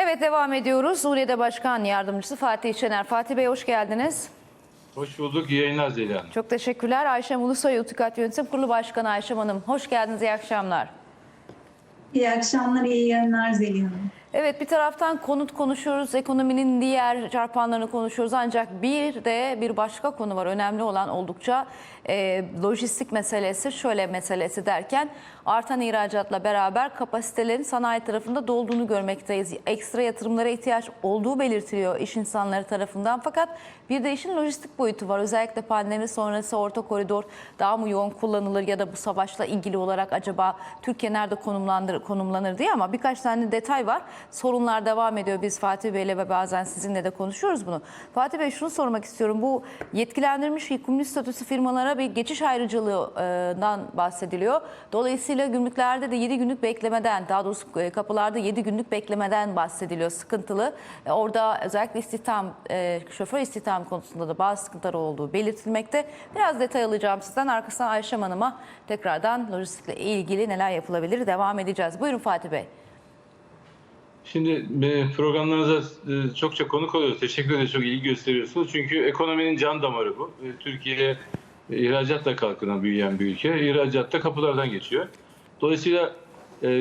Evet devam ediyoruz. Suriye'de Başkan Yardımcısı Fatih Şener. Fatih Bey hoş geldiniz. Hoş bulduk. İyi yayınlar Zeliha Hanım. Çok teşekkürler. Ayşem Ulusoy Utikat Yönetim Kurulu Başkanı Ayşem Hanım. Hoş geldiniz. İyi akşamlar. İyi akşamlar, iyi yayınlar Zeliha Hanım. Evet bir taraftan konut konuşuyoruz, ekonominin diğer çarpanlarını konuşuyoruz. Ancak bir de bir başka konu var önemli olan oldukça e, lojistik meselesi. Şöyle meselesi derken artan ihracatla beraber kapasitelerin sanayi tarafında dolduğunu görmekteyiz. Ekstra yatırımlara ihtiyaç olduğu belirtiliyor iş insanları tarafından. Fakat bir de işin lojistik boyutu var. Özellikle pandemi sonrası orta koridor daha mı yoğun kullanılır ya da bu savaşla ilgili olarak acaba Türkiye nerede konumlandır, konumlanır diye ama birkaç tane detay var. Sorunlar devam ediyor. Biz Fatih Bey'le ve bazen sizinle de konuşuyoruz bunu. Fatih Bey şunu sormak istiyorum. Bu yetkilendirilmiş yükümlü statüsü firmalara bir geçiş ayrıcılığından bahsediliyor. Dolayısıyla gümrüklerde de 7 günlük beklemeden, daha doğrusu e, kapılarda 7 günlük beklemeden bahsediliyor. Sıkıntılı. E, Orada özellikle istihdam, e, şoför istihdam konusunda da bazı sıkıntılar olduğu belirtilmekte. Biraz detay alacağım sizden. Arkasından Ayşem Hanım'a tekrardan lojistikle ilgili neler yapılabilir devam edeceğiz. Buyurun Fatih Bey. Şimdi e, programlarınıza e, çokça konuk oluyoruz. Teşekkür ederiz. Çok ilgi gösteriyorsunuz. Çünkü ekonominin can damarı bu. E, Türkiye ihracatla kalkınan büyüyen bir ülke. İhracat da kapılardan geçiyor. Dolayısıyla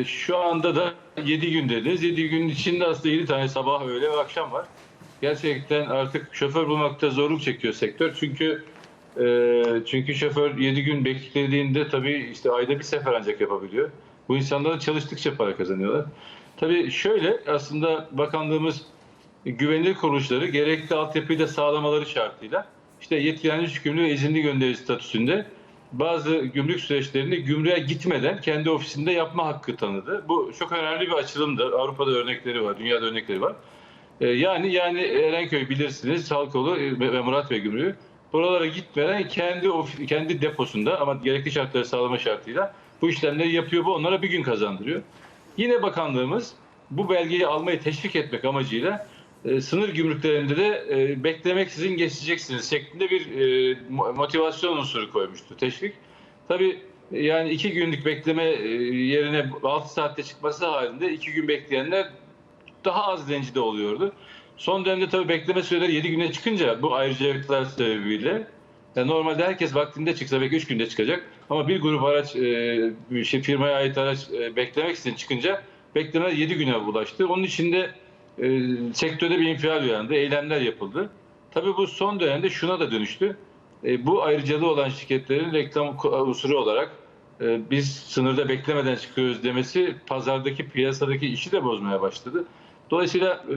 şu anda da 7 gün dediniz. 7 gün içinde aslında 7 tane sabah, öğle ve akşam var. Gerçekten artık şoför bulmakta zorluk çekiyor sektör. Çünkü çünkü şoför 7 gün beklediğinde tabii işte ayda bir sefer ancak yapabiliyor. Bu insanlar çalıştıkça para kazanıyorlar. Tabii şöyle aslında bakanlığımız güvenilir kuruluşları gerekli altyapıyı da sağlamaları şartıyla işte yetkilenmiş ve izinli gönderi statüsünde bazı gümrük süreçlerini gümrüğe gitmeden kendi ofisinde yapma hakkı tanıdı. Bu çok önemli bir açılımdır. Avrupa'da örnekleri var, dünyada örnekleri var. Ee, Yani yani Erenköy bilirsiniz, Halkalı ve Murat Bey Gümrüğü. Buralara gitmeden kendi of- kendi deposunda ama gerekli şartları sağlama şartıyla bu işlemleri yapıyor. Bu onlara bir gün kazandırıyor. Yine bakanlığımız bu belgeyi almayı teşvik etmek amacıyla e, sınır gümrüklerinde de e, beklemeksizin geçeceksiniz şeklinde bir e, mo- motivasyon unsuru koymuştu teşvik. Tabii e, yani iki günlük bekleme e, yerine 6 saatte çıkması halinde iki gün bekleyenler daha az rencide oluyordu. Son dönemde tabii bekleme süreleri 7 güne çıkınca bu ayrıcalıklar sebebiyle yani normalde herkes vaktinde çıksa belki 3 günde çıkacak. Ama bir grup araç, e, şey, firmaya ait araç e, beklemek için çıkınca bekleme 7 güne ulaştı. Onun için de e, sektörde bir infial uyandı, eylemler yapıldı. Tabii bu son dönemde şuna da dönüştü. E, bu ayrıcalığı olan şirketlerin reklam unsuru olarak e, biz sınırda beklemeden çıkıyoruz demesi pazardaki piyasadaki işi de bozmaya başladı. Dolayısıyla e,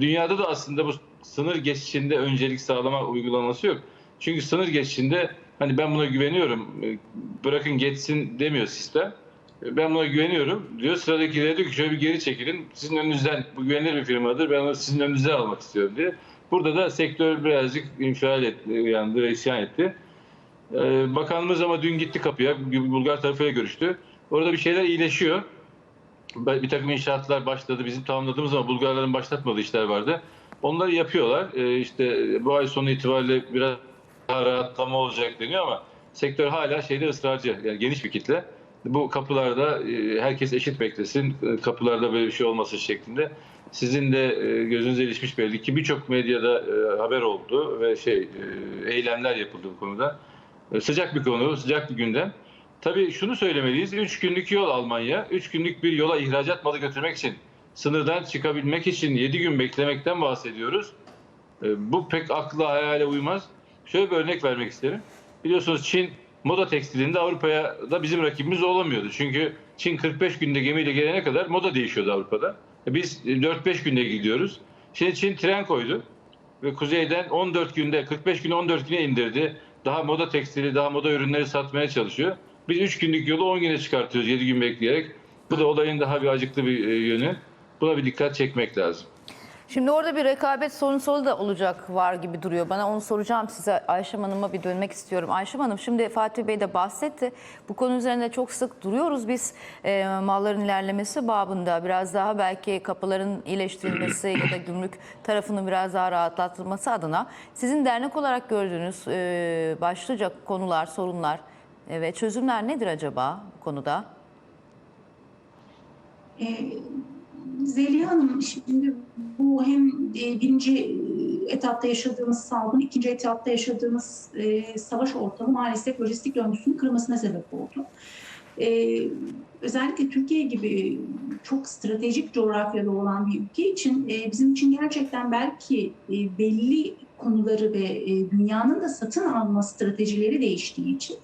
dünyada da aslında bu sınır geçişinde öncelik sağlama uygulaması yok. Çünkü sınır geçişinde hani ben buna güveniyorum e, bırakın geçsin demiyor sistem. E, Ben buna güveniyorum diyor. Sıradakilere diyor ki şöyle bir geri çekilin. Sizin önünüzden bu güvenilir bir firmadır. Ben onu sizin önünüzden almak istiyorum diye. Burada da sektör birazcık infial etti, uyandı ve isyan etti. Ee, Bakanımız ama dün gitti kapıya, Bulgar tarafıyla görüştü. Orada bir şeyler iyileşiyor. Bir takım inşaatlar başladı. Bizim tamamladığımız ama Bulgarların başlatmadığı işler vardı. Onları yapıyorlar. Ee, işte bu ay sonu itibariyle biraz rahatlama olacak deniyor ama sektör hala şeyde ısrarcı. Yani geniş bir kitle. Bu kapılarda e, herkes eşit beklesin. e, Kapılarda böyle bir şey olmasın şeklinde. Sizin de e, gözünüze ilişmiş belli ki birçok medyada haber oldu ve şey eylemler yapıldı bu konuda. Sıcak bir konu, sıcak bir gündem. Tabii şunu söylemeliyiz. 3 günlük yol Almanya. 3 günlük bir yola ihracat malı götürmek için, sınırdan çıkabilmek için 7 gün beklemekten bahsediyoruz. Bu pek akla hayale uymaz. Şöyle bir örnek vermek isterim. Biliyorsunuz Çin moda tekstilinde Avrupa'ya da bizim rakibimiz olamıyordu. Çünkü Çin 45 günde gemiyle gelene kadar moda değişiyordu Avrupa'da. E, Biz 4-5 günde gidiyoruz. Şimdi Çin tren koydu ve kuzeyden 14 günde 45 günde 14 güne indirdi. Daha moda tekstili, daha moda ürünleri satmaya çalışıyor. Biz 3 günlük yolu 10 güne çıkartıyoruz 7 gün bekleyerek. Bu da olayın daha bir acıklı bir e, yönü. Buna bir dikkat çekmek lazım. Şimdi orada bir rekabet sorunsolu da olacak var gibi duruyor. Bana onu soracağım size. Ayşem Hanım'a bir dönmek istiyorum. Ayşem Hanım şimdi Fatih Bey de bahsetti. Bu konu üzerinde çok sık duruyoruz biz. E, malların ilerlemesi babında biraz daha belki kapıların iyileştirilmesi ya da gümrük tarafının biraz daha rahatlatılması adına sizin dernek olarak gördüğünüz e, başlıca konular, sorunlar e, ve çözümler nedir acaba bu konuda? Ee, Zeliha Hanım şimdi bu hem e, birinci e, etapta yaşadığımız salgın, ikinci etapta yaşadığımız e, savaş ortamı maalesef lojistik döngüsünün kırılmasına sebep oldu. E, özellikle Türkiye gibi çok stratejik coğrafyada olan bir ülke için e, bizim için gerçekten belki e, belli konuları ve e, dünyanın da satın alma stratejileri değiştiği için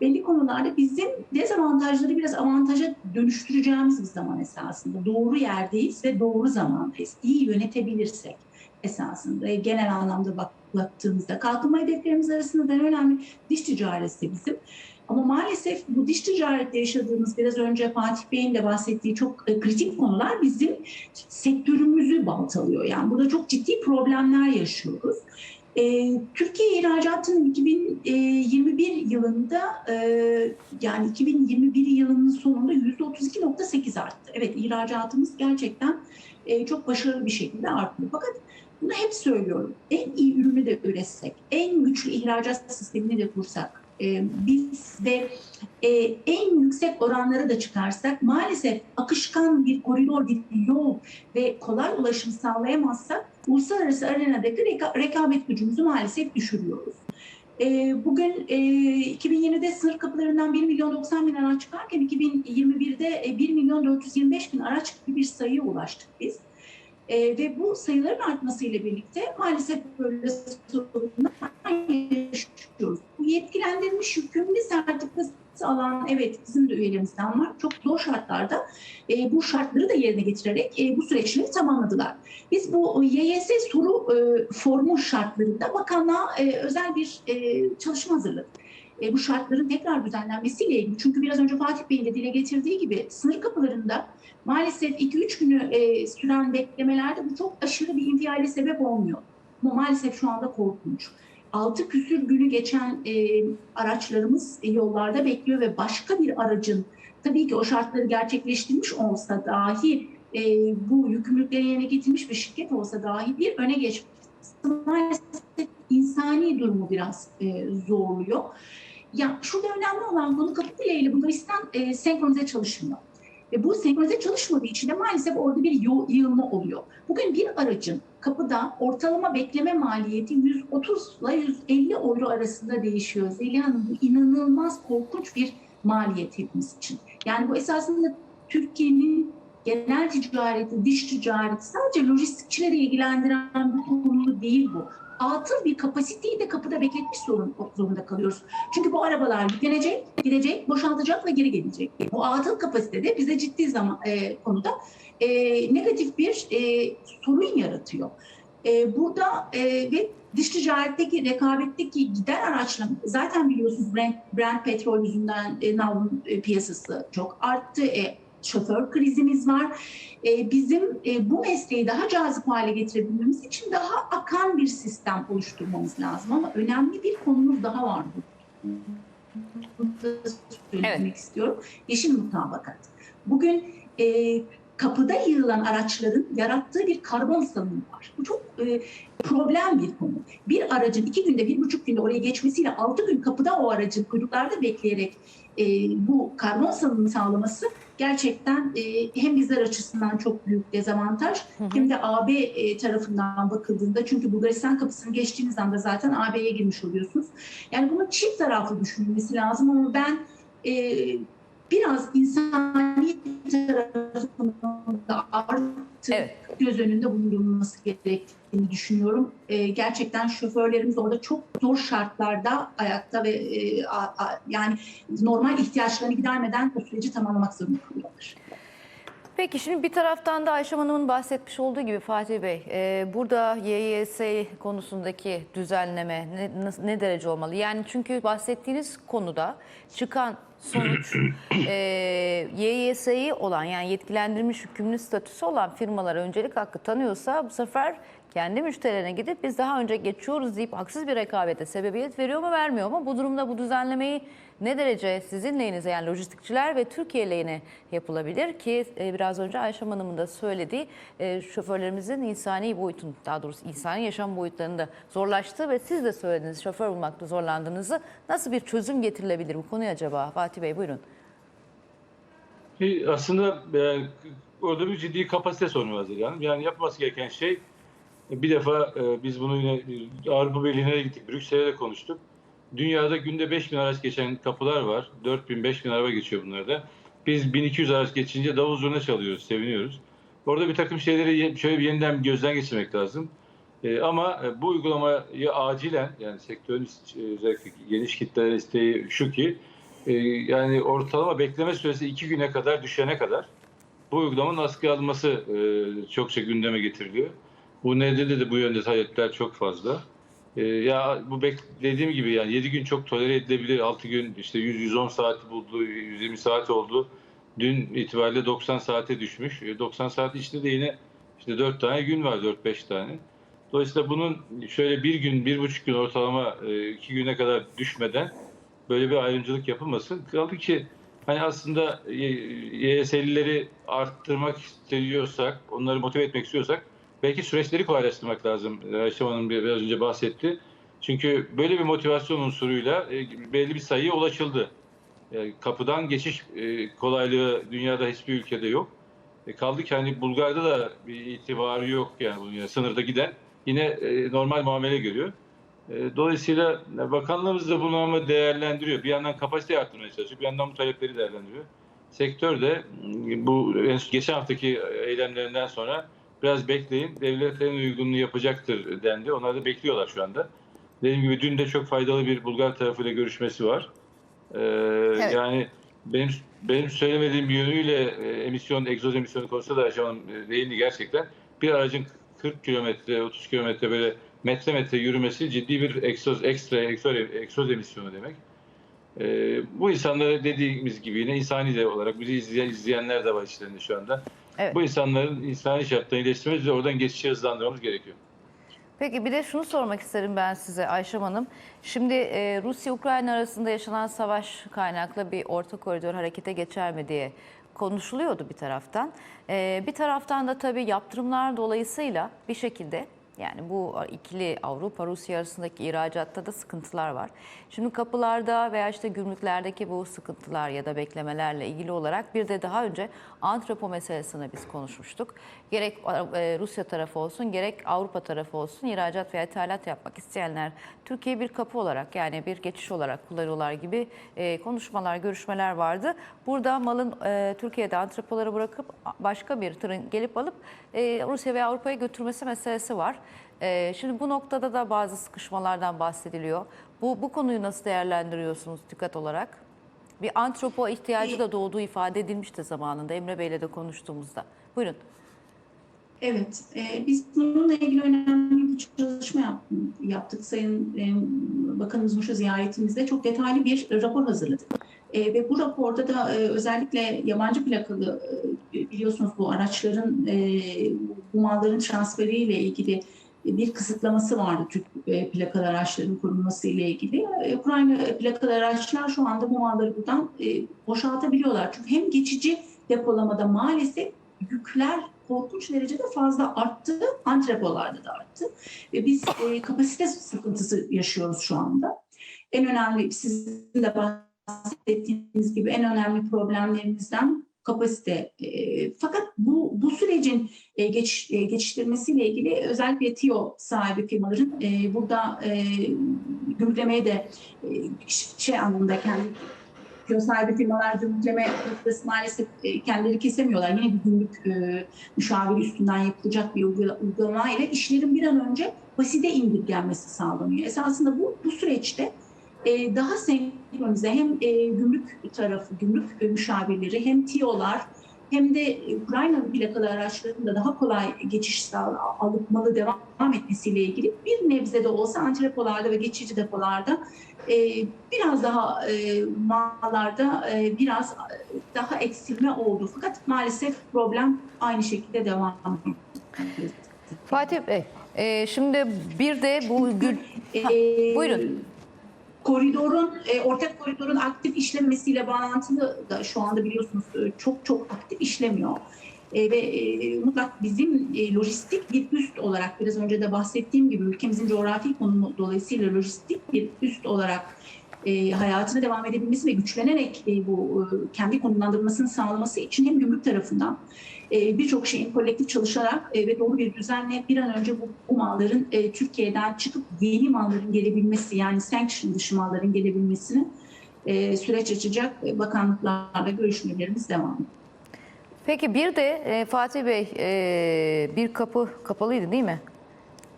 belli konularda bizim dezavantajları biraz avantaja dönüştüreceğimiz bir zaman esasında. Doğru yerdeyiz ve doğru zamandayız. İyi yönetebilirsek esasında genel anlamda bak, baktığımızda kalkınma hedeflerimiz arasında da en önemli dış ticareti bizim. Ama maalesef bu dış ticarette yaşadığımız biraz önce Fatih Bey'in de bahsettiği çok e, kritik konular bizim sektörümüzü baltalıyor. Yani burada çok ciddi problemler yaşıyoruz. E, Türkiye ihracatının 2021 yılında e, yani 2021 yılının sonunda %32.8 arttı. Evet ihracatımız gerçekten e, çok başarılı bir şekilde arttı. Fakat bunu hep söylüyorum. En iyi ürünü de üretsek, en güçlü ihracat sistemini de kursak, e, biz de e, en yüksek oranları da çıkarsak maalesef akışkan bir koridor, bir yol ve kolay ulaşım sağlayamazsak uluslararası arenadaki reka- rekabet gücümüzü maalesef düşürüyoruz. E, bugün e, 2020'de sınır kapılarından 1 milyon 90 bin araç çıkarken 2021'de e, 1 milyon 425 bin araç gibi bir sayıya ulaştık biz. E, ve bu sayıların artmasıyla birlikte maalesef böyle sorunlar alan evet bizim de üyelerimizden var. Çok zor şartlarda e, bu şartları da yerine getirerek e, bu süreçleri tamamladılar. Biz bu YYS soru e, formu şartlarında bakanlığa e, özel bir e, çalışma hazırladık. E, bu şartların tekrar düzenlenmesiyle ilgili. Çünkü biraz önce Fatih Bey'in de dile getirdiği gibi sınır kapılarında maalesef 2-3 günü e, süren beklemelerde bu çok aşırı bir infiale sebep olmuyor. Ama maalesef şu anda korkunç. 6 küsür günü geçen e, araçlarımız e, yollarda bekliyor ve başka bir aracın tabii ki o şartları gerçekleştirmiş olsa dahi e, bu yükümlülükleri yerine getirmiş bir şirket olsa dahi bir öne geçmesi maalesef insani durumu biraz e, zorluyor. Ya şurada önemli olan konu kapı ile Bulgaristan e, senkronize çalışmıyor. Ve bu senkronize çalışmadığı için de maalesef orada bir yığılma oluyor. Bugün bir aracın kapıda ortalama bekleme maliyeti 130 ile 150 euro arasında değişiyor. Zeliha Hanım bu inanılmaz korkunç bir maliyet hepimiz için. Yani bu esasında Türkiye'nin genel ticareti, dış ticareti sadece lojistikçileri ilgilendiren bir konu değil bu. Atıl bir kapasiteyi de kapıda bekletmiş zorun- zorunda kalıyoruz. Çünkü bu arabalar yüklenecek, gidecek, boşaltacak ve geri gelecek. Bu atıl kapasitede bize ciddi zaman e, konuda e, negatif bir e, sorun yaratıyor. E, burada e, ve dış ticaretteki, rekabetteki giden araçla zaten biliyorsunuz Brent, Brent petrol yüzünden e, navlun e, piyasası çok arttı. E, şoför krizimiz var. E, bizim e, bu mesleği daha cazip hale getirebilmemiz için daha akan bir sistem oluşturmamız lazım. Ama önemli bir konumuz daha var burada. Söylemek Evet. istiyorum. Yeşil mutabakat. Bugün e, kapıda yığılan araçların yarattığı bir karbon salınımı var. Bu çok e, problem bir konu. Bir aracın iki günde, bir buçuk günde oraya geçmesiyle altı gün kapıda o aracın kuyruklarda bekleyerek e, bu karbon salınımı sağlaması gerçekten e, hem bizler açısından çok büyük dezavantaj hem de AB e, tarafından bakıldığında çünkü Bulgaristan kapısını geçtiğiniz anda zaten AB'ye girmiş oluyorsunuz. Yani bunun çift taraflı düşünülmesi lazım ama ben e, biraz insani tarafının da artık Evet. göz önünde bulundurulması gerektiğini düşünüyorum. E, gerçekten şoförlerimiz orada çok zor şartlarda ayakta ve e, a- a- yani normal ihtiyaçlarını gidermeden o süreci tamamlamak zorunda kalıyorlar. Peki şimdi bir taraftan da Ayşem Hanım'ın bahsetmiş olduğu gibi Fatih Bey, e, burada YYS konusundaki düzenleme ne, ne derece olmalı? Yani çünkü bahsettiğiniz konuda çıkan sonuç e, YYS'yi olan yani yetkilendirilmiş hükümlü statüsü olan firmalara öncelik hakkı tanıyorsa bu sefer kendi müşterilerine gidip biz daha önce geçiyoruz deyip haksız bir rekabete sebebiyet veriyor mu vermiyor mu? Bu durumda bu düzenlemeyi ne derece sizin lehinize yani lojistikçiler ve Türkiye lehine yapılabilir ki e, biraz önce Ayşem Hanım'ın da söylediği e, şoförlerimizin insani boyutun daha doğrusu insani yaşam boyutlarını da zorlaştığı ve siz de söylediniz şoför bulmakta zorlandığınızı nasıl bir çözüm getirilebilir bu konuya acaba Fatih Bey buyurun. Aslında e, orada bir ciddi kapasite sorunu var yani. Yani yapması gereken şey bir defa e, biz bunu yine e, Avrupa Birliği'ne de gittik, Brüksel'e de konuştuk. Dünyada günde 5000 araç geçen kapılar var. 4000 5000 araba geçiyor bunlarda. Biz 1200 araç geçince davul zurna çalıyoruz, seviniyoruz. Orada bir takım şeyleri şöyle bir yeniden gözden geçirmek lazım. E, ama e, bu uygulamayı acilen yani sektörün e, özellikle geniş kitleler isteği şu ki e, yani ortalama bekleme süresi iki güne kadar düşene kadar bu uygulamanın askıya alınması e, çokça gündeme getiriliyor. Bu nedeni de bu yönde talepler çok fazla. E, ya bu dediğim gibi yani 7 gün çok tolere edilebilir. 6 gün işte 100-110 saat buldu, 120 saat oldu. Dün itibariyle 90 saate düşmüş. E, 90 saat içinde de yine işte 4 tane gün var, 4-5 tane. Dolayısıyla bunun şöyle bir gün, bir buçuk gün ortalama e, iki güne kadar düşmeden böyle bir ayrımcılık yapılmasın. Kaldı ki hani aslında YSL'leri arttırmak istiyorsak, onları motive etmek istiyorsak belki süreçleri kolaylaştırmak lazım. Ayşe Hanım bir- biraz önce bahsetti. Çünkü böyle bir motivasyon unsuruyla e, belli bir sayıya ulaşıldı. Yani kapıdan geçiş e, kolaylığı dünyada hiçbir ülkede yok. E, kaldı ki hani Bulgar'da da bir itibarı yok yani bunun sınırda giden yine e, normal muamele görüyor. E, Dolayısıyla bakanlığımız da bunu ama değerlendiriyor. Bir yandan kapasiteyi arttırmaya çalışıyor, bir yandan bu talepleri değerlendiriyor. Sektör de bu en- geçen haftaki eylemlerinden sonra biraz bekleyin, devletlerin uygunluğu yapacaktır dendi. Onlar da bekliyorlar şu anda. Dediğim gibi dün de çok faydalı bir Bulgar tarafıyla görüşmesi var. E, Yani benim benim söylemediğim bir yönüyle e, emisyon, egzoz emisyonu konusunda da Hanım e, değindi gerçekten. Bir aracın 40 kilometre, 30 kilometre böyle metre metre yürümesi ciddi bir egzoz, ekstra egzoz, egzoz emisyonu demek. E, bu insanları dediğimiz gibi yine insani de olarak bizi izleyen, izleyenler de var içlerinde şu anda. Evet. Bu insanların insani şartlarını iyileştirmemiz ve oradan geçişi hızlandırmamız gerekiyor. Peki bir de şunu sormak isterim ben size Ayşem Hanım. Şimdi e, Rusya-Ukrayna arasında yaşanan savaş kaynaklı bir orta koridor harekete geçer mi diye konuşuluyordu bir taraftan. E, bir taraftan da tabii yaptırımlar dolayısıyla bir şekilde yani bu ikili Avrupa-Rusya arasındaki ihracatta da sıkıntılar var. Şimdi kapılarda veya işte gümrüklerdeki bu sıkıntılar ya da beklemelerle ilgili olarak bir de daha önce antrepo meselesini biz konuşmuştuk. Gerek e, Rusya tarafı olsun gerek Avrupa tarafı olsun ihracat veya ithalat yapmak isteyenler Türkiye bir kapı olarak yani bir geçiş olarak kullanıyorlar gibi e, konuşmalar, görüşmeler vardı. Burada malın e, Türkiye'de antrepoları bırakıp başka bir tırın gelip alıp Rusya veya Avrupa'ya götürmesi meselesi var. E, şimdi bu noktada da bazı sıkışmalardan bahsediliyor. Bu, bu konuyu nasıl değerlendiriyorsunuz dikkat olarak? Bir antropo ihtiyacı da doğduğu ifade edilmişti zamanında Emre Bey'le de konuştuğumuzda. Buyurun. Evet, e, biz bununla ilgili önemli bir çalışma yap- yaptık. Sayın e, Bakanımız Muş'a ziyaretimizde çok detaylı bir rapor hazırladık. E, ve bu raporda da e, özellikle yabancı plakalı e, biliyorsunuz bu araçların e, bu malların transferiyle ilgili bir kısıtlaması vardı Türk e, plakalı araçların korunması ile ilgili. E, Ukrayna plakalı araçlar şu anda bu malları buradan e, boşaltabiliyorlar. Çünkü hem geçici depolamada maalesef yükler korkunç derecede fazla arttı. Antrepolarda da arttı. Ve biz e, kapasite sıkıntısı yaşıyoruz şu anda. En önemli sizin de bahsettiğiniz gibi en önemli problemlerimizden kapasite. E, fakat bu bu sürecin e, geç, e, geçiştirmesiyle ilgili özellikle TİO sahibi firmaların e, burada e, de e, şey anlamında kendi TİO sahibi firmalar gümrükleme noktası maalesef kendileri kesemiyorlar. Yine bir gümrük müşaviri üstünden yapılacak bir uygula- uygulama ile işlerin bir an önce basite indirgenmesi sağlanıyor. Esasında bu, bu süreçte e, daha senkronize hem e, gümrük tarafı, gümrük e, müşavirleri hem TİO'lar hem de Ukraynalı plakalı araçların da daha kolay geçiş sağ- alıp malı devam etmesiyle ilgili bir nebze de olsa antrepolarda ve geçici depolarda e, biraz daha e, mallarda e, biraz daha eksilme oldu. Fakat maalesef problem aynı şekilde devam ediyor. Fatih Bey, e, şimdi bir de bu gül... Ha, Ee, buyurun. Koridorun, e, ortak koridorun aktif işlemesiyle bağlantılı da şu anda biliyorsunuz e, çok çok aktif işlemiyor. E, ve e, mutlak bizim e, lojistik bir üst olarak biraz önce de bahsettiğim gibi ülkemizin coğrafi konumu dolayısıyla lojistik bir üst olarak e, hayatına devam edebilmesi ve güçlenerek e, bu e, kendi konumlandırmasını sağlaması için hem gümrük tarafından e, birçok şeyin kolektif çalışarak e, ve doğru bir düzenle bir an önce bu, bu malların e, Türkiye'den çıkıp yeni malların gelebilmesi yani sanction dışı malların gelebilmesini e, süreç açacak bakanlıklarla görüşmelerimiz devam ediyor. Peki bir de e, Fatih Bey e, bir kapı kapalıydı değil mi?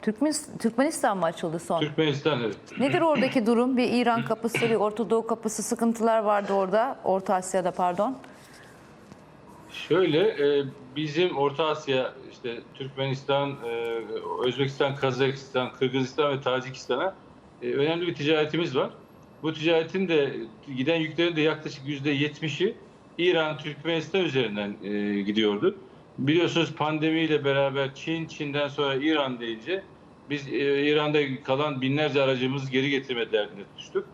Türkmenistan, Türkmenistan mı açıldı son? Türkmenistan evet. Nedir oradaki durum? Bir İran kapısı, bir Orta Doğu kapısı sıkıntılar vardı orada. Orta Asya'da pardon. Şöyle e, bizim Orta Asya işte Türkmenistan, e, Özbekistan, Kazakistan, Kırgızistan ve Tacikistan'a e, önemli bir ticaretimiz var. Bu ticaretin de giden yüklerin de yaklaşık yüzde yetmişi İran, Türkmenistan üzerinden e, gidiyordu. Biliyorsunuz pandemiyle beraber Çin, Çin'den sonra İran deyince biz e, İran'da kalan binlerce aracımızı geri getirme derdine düştük.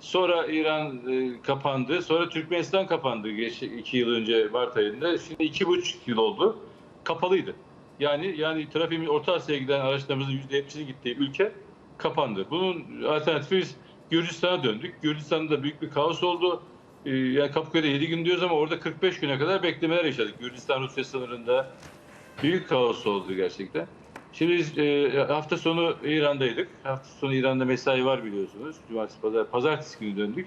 Sonra İran e, kapandı. Sonra Türkmenistan kapandı geç, iki yıl önce Mart ayında. Şimdi iki buçuk yıl oldu. Kapalıydı. Yani yani trafiğin Orta Asya'ya giden araçlarımızın yüzde yetmişinin gittiği ülke kapandı. Bunun alternatifi biz Gürcistan'a döndük. Gürcistan'da da büyük bir kaos oldu. Ee, yani Kapıköy'de 7 gün diyoruz ama orada 45 güne kadar beklemeler yaşadık. Gürcistan-Rusya sınırında büyük kaos oldu gerçekten. Şimdi biz e, hafta sonu İran'daydık. Hafta sonu İran'da mesai var biliyorsunuz. Cumartesi, pazar, pazartesi günü döndük.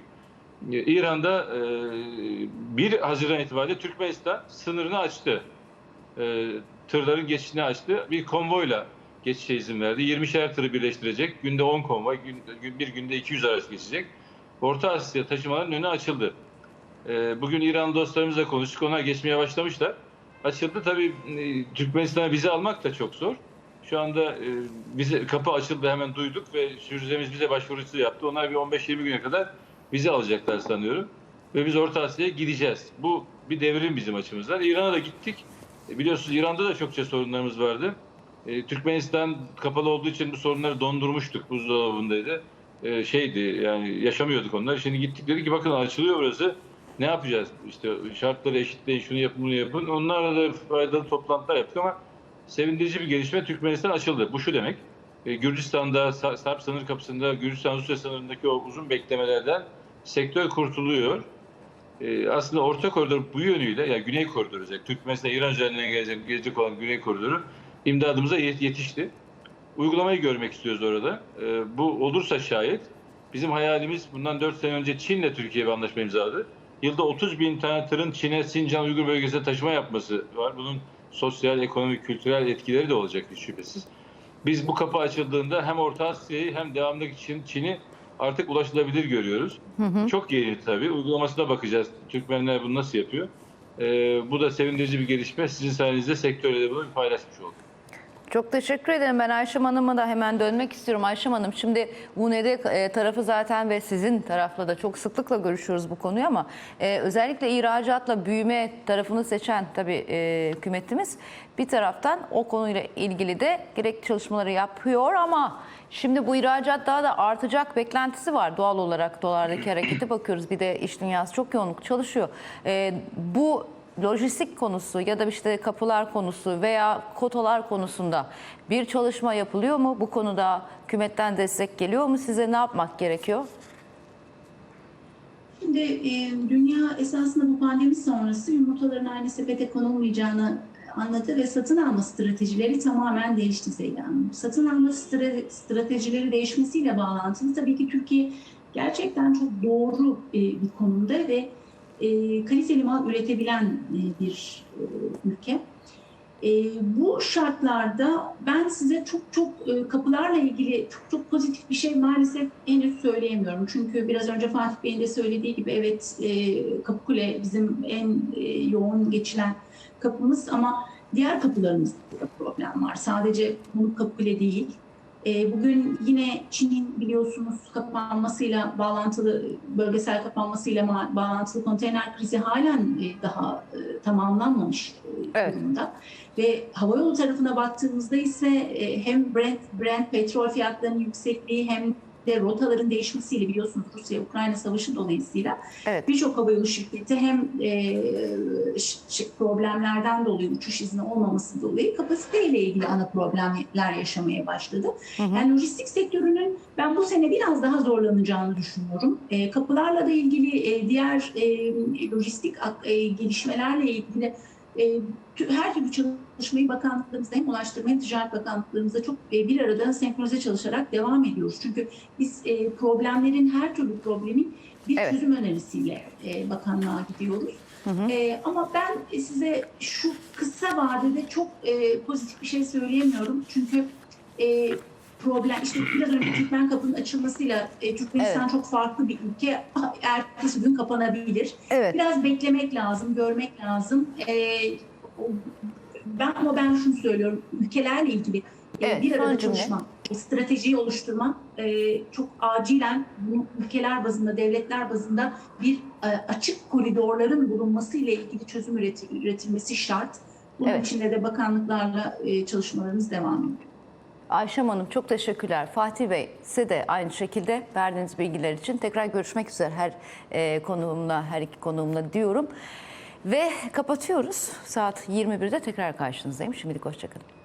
E, İran'da e, 1 Haziran itibariyle Türkmenistan sınırını açtı. E, tırların geçişini açtı. Bir konvoyla geçişe izin verdi. 20'şer tırı birleştirecek. Günde 10 konvoy, gün, bir günde 200 araç geçecek. Orta Asya taşımaların önü açıldı. E, bugün İran dostlarımızla konuştuk. Onlar geçmeye başlamışlar. Açıldı tabii e, Türkmenistan'a vize almak da çok zor. Şu anda e, vize kapı açıldı hemen duyduk ve sürücülerimiz bize başvurusu yaptı. Onlar bir 15-20 güne kadar vize alacaklar sanıyorum. Ve biz Orta Asya'ya gideceğiz. Bu bir devrim bizim açımızdan. İran'a da gittik. E, biliyorsunuz İran'da da çokça sorunlarımız vardı. E, Türkmenistan kapalı olduğu için bu sorunları dondurmuştuk buzdolabındaydı. E, şeydi yani yaşamıyorduk onları. Şimdi gittik dedik ki bakın açılıyor burası. Ne yapacağız? İşte şartları eşitleyin, şunu yapın, bunu yapın. Onlarla da faydalı toplantılar yaptık ama sevindirici bir gelişme Türkmenistan açıldı. Bu şu demek. e, Gürcistan'da, Sa- Sarp sınır kapısında, Gürcistan-Rusya sınırındaki o uzun beklemelerden sektör kurtuluyor. E, aslında orta koridor bu yönüyle, yani Güney koridoru özellikle, Türkmenistan, İran üzerinden gelecek, gelecek olan Güney koridoru imdadımıza yet- yetişti. Uygulamayı görmek istiyoruz orada. E, bu olursa şayet bizim hayalimiz bundan 4 sene önce Çin'le Türkiye bir anlaşma imzaladı. Yılda 30 bin tane tırın Çin'e, Sincan, Uygur bölgesine taşıma yapması var. Bunun sosyal, ekonomik, kültürel etkileri de olacak hiç şüphesiz. Biz bu kapı açıldığında hem Orta Asya'yı hem devamındaki Çin, Çin'i artık ulaşılabilir görüyoruz. Çok yeni tabii. Uygulamasına bakacağız. Türkmenler bunu nasıl yapıyor? Ee, bu da sevindirici bir gelişme. Sizin sayenizde sektörle de bunu bir paylaşmış olduk. Çok teşekkür ederim. Ben Ayşem Hanım'a da hemen dönmek istiyorum. Ayşem Hanım şimdi UNED e, tarafı zaten ve sizin tarafla da çok sıklıkla görüşüyoruz bu konuyu ama e, özellikle ihracatla büyüme tarafını seçen tabii e, hükümetimiz bir taraftan o konuyla ilgili de gerekli çalışmaları yapıyor ama şimdi bu ihracat daha da artacak beklentisi var doğal olarak dolardaki harekete bakıyoruz. Bir de iş dünyası çok yoğunluk çalışıyor. E, bu lojistik konusu ya da işte kapılar konusu veya kotalar konusunda bir çalışma yapılıyor mu? Bu konuda hükümetten destek geliyor mu? Size ne yapmak gerekiyor? Şimdi e, dünya esasında bu pandemi sonrası yumurtaların aynı sepete konulmayacağını anladı ve satın alma stratejileri tamamen değişti Zeyda Hanım. Satın alma stra- stratejileri değişmesiyle bağlantılı tabii ki Türkiye gerçekten çok doğru e, bir konumda ve e, kaliteli mal üretebilen e, bir e, ülke. E, bu şartlarda ben size çok çok e, kapılarla ilgili çok çok pozitif bir şey maalesef henüz söyleyemiyorum. Çünkü biraz önce Fatih Bey'in de söylediği gibi evet e, Kapıkule bizim en e, yoğun geçilen kapımız ama diğer kapılarımızda da problem var. Sadece Konuk Kapıkule değil. E, bugün yine Çin'in biliyorsunuz kapanmasıyla bağlantılı, bölgesel kapanmasıyla ma- bağlantılı konteyner krizi halen e, daha e, tamamlanmamış e, Evet. durumda. Ve havayolu tarafına baktığımızda ise hem Brent, Brent petrol fiyatlarının yüksekliği hem de rotaların değişmesiyle biliyorsunuz Rusya-Ukrayna savaşı dolayısıyla Evet. birçok havayolu şirketi hem e, problemlerden dolayı uçuş izni olmaması dolayı kapasiteyle ilgili ana problemler yaşamaya başladı. Yani lojistik sektörünün ben bu sene biraz daha zorlanacağını düşünüyorum. E, kapılarla da ilgili e, diğer e, lojistik e, gelişmelerle ilgili her türlü çalışmayı bakanlıklarımızda hem Ulaştırma hem Ticaret Bakanlıklarımızda çok e, bir arada senkronize çalışarak devam ediyoruz. Çünkü biz e, problemlerin her türlü problemin bir Evet. çözüm önerisiyle e, bakanlığa gidiyoruz. E, ama ben size şu kısa vadede çok e, pozitif bir şey söyleyemiyorum. Çünkü e, problem işte biraz önce Türkmen kapının açılmasıyla e, Türkmenistan çok farklı bir ülke. Ertesi gün kapanabilir. Evet. Biraz beklemek lazım, görmek lazım. E, ben ama ben şunu söylüyorum. Ülkelerle ilgili e, Evet, bir arada cümle. çalışmak, stratejiyi oluşturmak e, çok acilen bu ülkeler bazında, devletler bazında bir e, açık koridorların bulunması ile ilgili çözüm üreti- üretilmesi şart. Bunun Evet. içinde de bakanlıklarla e, çalışmalarımız devam ediyor. Ayşem Hanım çok teşekkürler. Fatih Bey size de aynı şekilde verdiğiniz bilgiler için tekrar görüşmek üzere her e, konuğumla, her iki konuğumla diyorum. Ve kapatıyoruz. Saat 21'de tekrar karşınızdayım. Şimdilik hoşçakalın.